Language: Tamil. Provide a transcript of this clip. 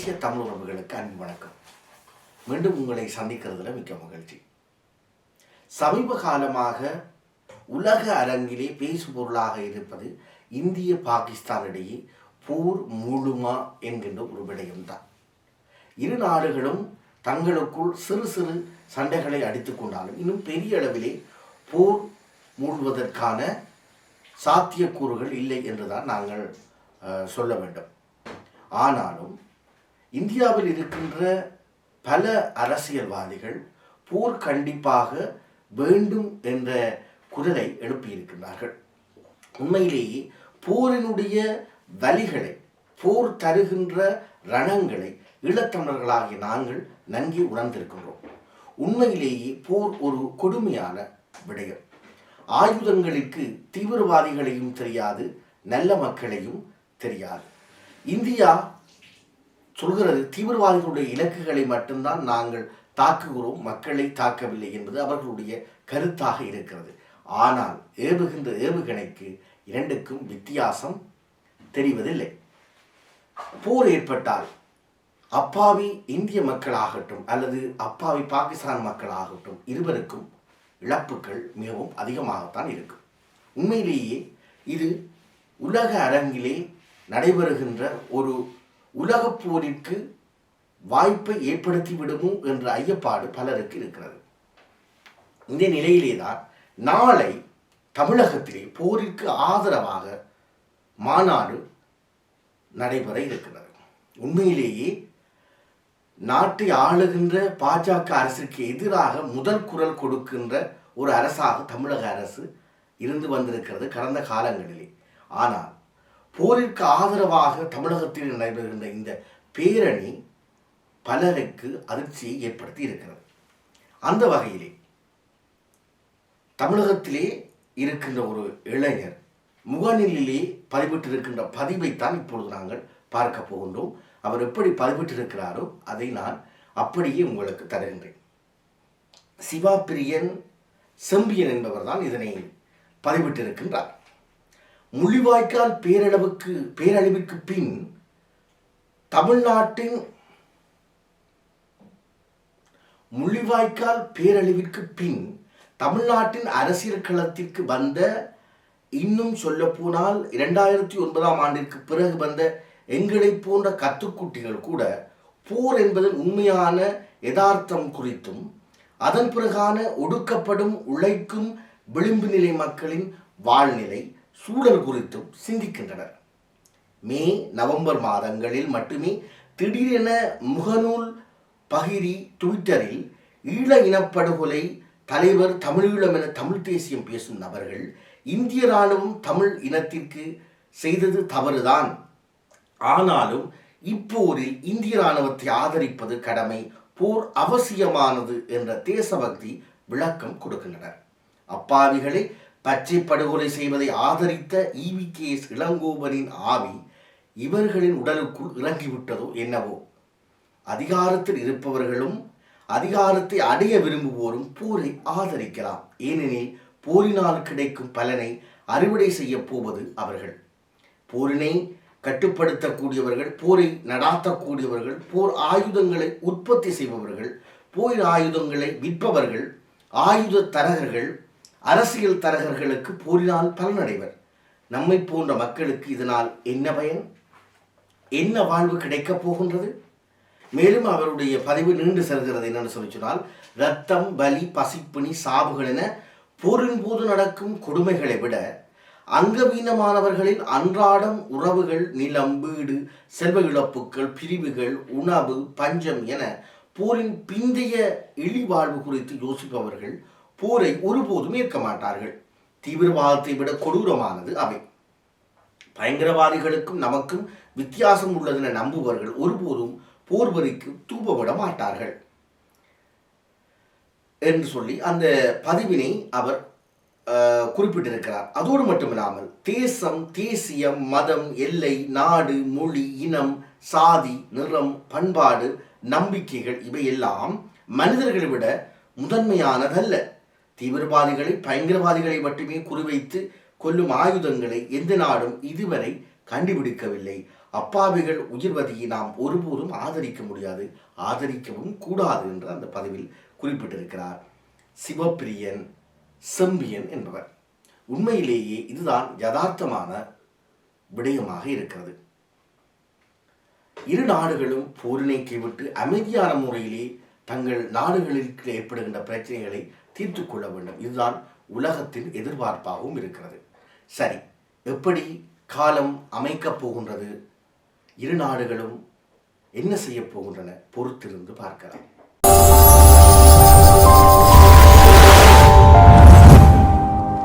மலேசிய தமிழ் உறவுகளுக்கு அன்பு வணக்கம். மீண்டும் உங்களை சந்திக்கிறதுல மிக்க மகிழ்ச்சி. சமீப காலமாக உலக அரங்கிலே பேசுபொருளாக இருப்பது இந்திய பாகிஸ்தானிடையே போர் மூழுமா என்கின்ற ஒரு விடயம்தான். இரு நாடுகளும் தங்களுக்குள் சிறு சிறு சண்டைகளை அடித்து கொண்டாலும் இன்னும் பெரிய அளவிலே போர் மூழ்வதற்கான சாத்தியக்கூறுகள் இல்லை என்றுதான் நாங்கள் சொல்ல வேண்டும். ஆனாலும் இந்தியாவில் இருக்கின்ற பல அரசியல்வாதிகள் போர் கண்டிப்பாக வேண்டும் என்ற குரலை எழுப்பியிருக்கிறார்கள் உண்மையிலேயே போரினுடைய வலிகளை போர் தருகின்ற ரணங்களை ஈழத்தமிழர்களாகிய நாங்கள் நன்கு உணர்ந்திருக்கின்றோம். உண்மையிலேயே போர் ஒரு கொடுமையான விடயம். ஆயுதங்களுக்கு தீவிரவாதிகளையும் தெரியாது நல்ல மக்களையும் தெரியாது. இந்தியா சொல்கிறது தீவிரவாதிகளுடைய இலக்குகளை மட்டும்தான் நாங்கள் தாக்குகிறோம் மக்களை தாக்கவில்லை என்பது அவர்களுடைய கருத்தாக இருக்கிறது. ஆனால் ஏவுகின்ற ஏவுகணைக்கு இரண்டுக்கும் வித்தியாசம் தெரிவதில்லை. போர் ஏற்பட்டால் அப்பாவி இந்திய மக்களாகட்டும் அல்லது அப்பாவி பாகிஸ்தான் மக்களாகட்டும் இருவருக்கும் இழப்புகள் மிகவும் அதிகமாகத்தான் இருக்கும். உண்மையிலேயே இது உலக அரங்கிலே நடைபெறுகின்ற ஒரு உலகப் போரிற்கு வாய்ப்பை ஏற்படுத்தி விடுமோ என்ற ஐயப்பாடு பலருக்கு இருக்கிறது. இந்த நிலையிலே தான் நாளை தமிழகத்திலே போரிற்கு ஆதரவாக மாநாடு நடைபெற இருக்கிறது. உண்மையிலேயே நாட்டை ஆளுகின்ற பாஜக அரசுக்கு எதிராக முதல் குரல் கொடுக்கின்ற ஒரு அரசாக தமிழக அரசு இருந்து வந்திருக்கிறது கடந்த காலங்களிலே. ஆனால் போரிற்கு ஆதரவாக தமிழகத்தில் நடைபெறுகின்ற இந்த பேரணி பலருக்கு அதிர்ச்சியை ஏற்படுத்தி இருக்கிறது. அந்த வகையிலே தமிழகத்திலே இருக்கின்ற ஒரு இளைஞர் முகநிலையிலே பதிவிட்டிருக்கின்ற பதிவைத்தான் இப்பொழுது நாங்கள் பார்க்க போகின்றோம். அவர் எப்படி பதிவிட்டிருக்கிறாரோ அதை நான் அப்படியே உங்களுக்கு தருகின்றேன். சிவா பிரியன் செம்பியன் என்பவர் தான் இதனை பதிவிட்டிருக்கின்றார். முள்ளிவாய்க்கால் பேரளவுக்கு பேரழிவுக்கு பின் தமிழ்நாட்டின் முள்ளிவாய்க்கால் பேரழிவிற்கு பின் தமிழ்நாட்டின் அரசியல் களத்திற்கு வந்த இன்னும் சொல்ல போனால் இரண்டாயிரத்தி ஒன்பதாம் ஆண்டிற்கு பிறகு வந்த எங்களை போன்ற கத்துக்குட்டிகள் கூட போர் என்பதன் உண்மையான யதார்த்தம் குறித்தும் அதன் பிறகான ஒடுக்கப்படும் உழைக்கும் விளிம்பு நிலை மக்களின் வாழ்நிலை சூழல் குறித்தும் சிந்திக்கின்றனர். மே நவம்பர் மாதங்களில் மட்டுமே திடீரென முகநூல் பகிரி ட்விட்டரில் ஈழ இனப்படுகொலை தலைவர் தமிழீழம் என தமிழ் தேசியம் பேசும் நபர்கள் இந்திய ராணுவம் தமிழ் இனத்திற்கு செய்தது தவறுதான். ஆனாலும் இப்போரில் இந்திய ராணுவத்தை ஆதரிப்பது கடமை போர் அவசியமானது என்ற தேசபக்தி விளக்கம் கொடுக்கின்றனர். அப்பாவிகளை பச்சை படுகொலை செய்வதை ஆதரித்த இவி கே எஸ் இளங்கோவனின் ஆவி இவர்களின் உடலுக்குள் இறங்கிவிட்டதோ என்னவோ. அதிகாரத்தில் இருப்பவர்களும் அதிகாரத்தை அடைய விரும்புவோரும் போரை ஆதரிக்கலாம். ஏனெனில் போரினால் கிடைக்கும் பலனை அறுவடை செய்ய போவது அவர்கள். போரினை கட்டுப்படுத்தக்கூடியவர்கள் போரை நடாத்தக்கூடியவர்கள் போர் ஆயுதங்களை உற்பத்தி செய்பவர்கள் போர் ஆயுதங்களை விற்பவர்கள் ஆயுத தரகர்கள் அரசியல் தரகர்களுக்கு போரினால் பலனடைவர். நம்மை போன்ற மக்களுக்கு இதனால் என்ன பயன்? என்ன வாழ்வு கிடைக்கப் போகின்றது? மேலும் அவருடைய பதிவு நீண்டு செல்கிறது என்னன்னு சொல்லி சொன்னால் ரத்தம் பலி பசிப்பிணி சாவுகள் என போரின் போது நடக்கும் கொடுமைகளை விட அங்கவீனமானவர்களின் அன்றாடம் உறவுகள் நிலம் வீடு செல்வ இழப்புகள் பிரிவுகள் உணவு பஞ்சம் என போரின் பிந்தைய இழிவாழ்வு குறித்து யோசிப்பவர்கள் போரை ஒருபோதும் ஏற்க மாட்டார்கள். தீவிரவாதத்தை விட கொடூரமானது அவை. பயங்கரவாதிகளுக்கும் நமக்கும் வித்தியாசம் உள்ளதென நம்புபவர்கள் ஒருபோதும் போர் வரிக்கு மாட்டார்கள். என்று சொல்லி அந்த பதிவினை அவர் குறிப்பிட்டிருக்கிறார். அதோடு மட்டுமில்லாமல் தேசம் தேசியம் மதம் எல்லை நாடு மொழி இனம் சாதி நிறம் பண்பாடு நம்பிக்கைகள் இவையெல்லாம் மனிதர்களை விட முதன்மையானதல்ல. தீவிரவாதிகளை பயங்கரவாதிகளை மட்டுமே குறிவைத்து கொல்லும் ஆயுதங்களை எந்த நாடும் இதுவரை கண்டுபிடிக்கவில்லை. அப்பாவிகள் உயிர்வதியை நாம் ஒருபோதும் ஆதரிக்க முடியாது ஆதரிக்கவும் கூடாது என்று அந்த பதிவில் குறிப்பிட்டிருக்கிறார். சிவப்பிரியன் செம்பியன் என்பவர். உண்மையிலேயே இதுதான் யதார்த்தமான விடயமாக இருக்கிறது. இரு நாடுகளும் போரினை கைவிட்டு அமைதியான முறையிலே தங்கள் நாடுகளில் ஏற்படுகின்ற பிரச்சனைகளை தீர்த்து கொள்ள வேண்டும். இதுதான் உலகத்தின் எதிர்பார்ப்பாகவும் இருக்கிறது. சரி எப்படி காலம் அமைக்கப் போகின்றது? இரு நாடுகளும் என்ன செய்ய போகின்றன? பொறுத்திருந்து பார்க்கலாம்.